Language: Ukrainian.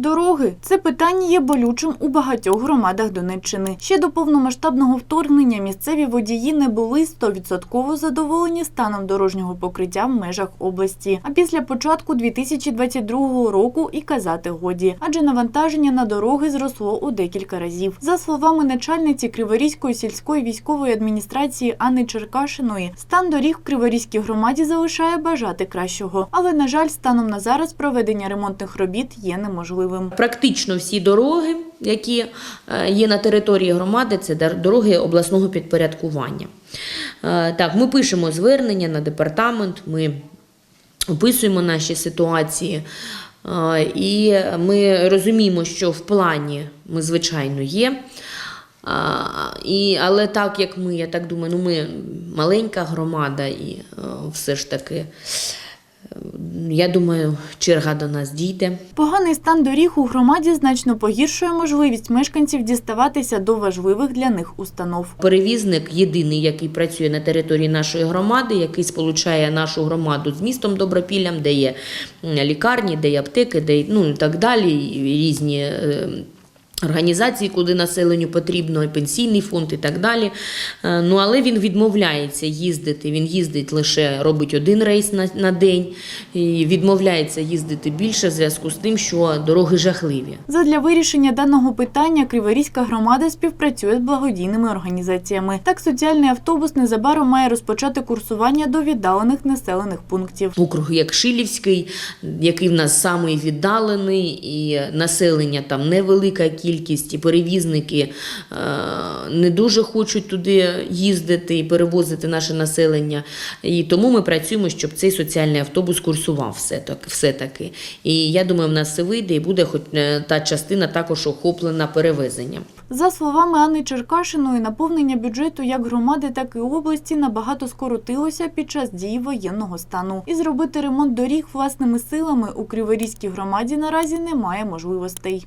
Дороги це питання є болючим у багатьох громадах Донеччини. Ще до повномасштабного вторгнення місцеві водії не були 100% задоволені станом дорожнього покриття в межах області. А після початку 2022 року і казати годі, адже навантаження на дороги зросло у декілька разів. За словами начальниці Криворізької сільської військової адміністрації Анни Черкашиної, стан доріг в Криворізькій громаді залишає бажати кращого. Але на жаль, станом на зараз проведення ремонтних робіт є неможливим. Практично всі дороги, які е, є на території громади, це дороги обласного підпорядкування. Е, Так, ми пишемо звернення на департамент, ми описуємо наші ситуації. е, І ми розуміємо, що в плані ми, звичайно, є. І, але так як ми, я так думаю, ну ми маленька громада, і все ж таки, я думаю, черга до нас дійде. Поганий стан доріг у громаді значно погіршує можливість мешканців діставатися до важливих для них установ. Перевізник єдиний, який працює на території нашої громади, який сполучає нашу громаду з містом Добропіллям, де є лікарні, де є аптеки, де ну і так далі, різні. Організації, куди населенню потрібно, і пенсійний фонд і так далі. Е, Ну, але він відмовляється їздити. Він їздить лише робить один рейс на, на день і відмовляється їздити більше в зв'язку з тим, що дороги жахливі. Задля вирішення даного питання Криворізька громада співпрацює з благодійними організаціями. Так, соціальний автобус незабаром має розпочати курсування до віддалених населених пунктів. округ як Шилівський, який в нас самий віддалений, і населення там невелика кількість, і перевізники е, не дуже хочуть туди їздити і перевозити наше населення. І тому ми працюємо, щоб цей соціальний автобус курсував все так, все-таки. І я думаю, в нас все вийде, і буде хоч е, та частина також охоплена перевезенням. За словами Анни Черкашиної, наповнення бюджету як громади, так і області набагато скоротилося під час дії воєнного стану. І зробити ремонт доріг власними силами у Криворізькій громаді наразі немає можливостей.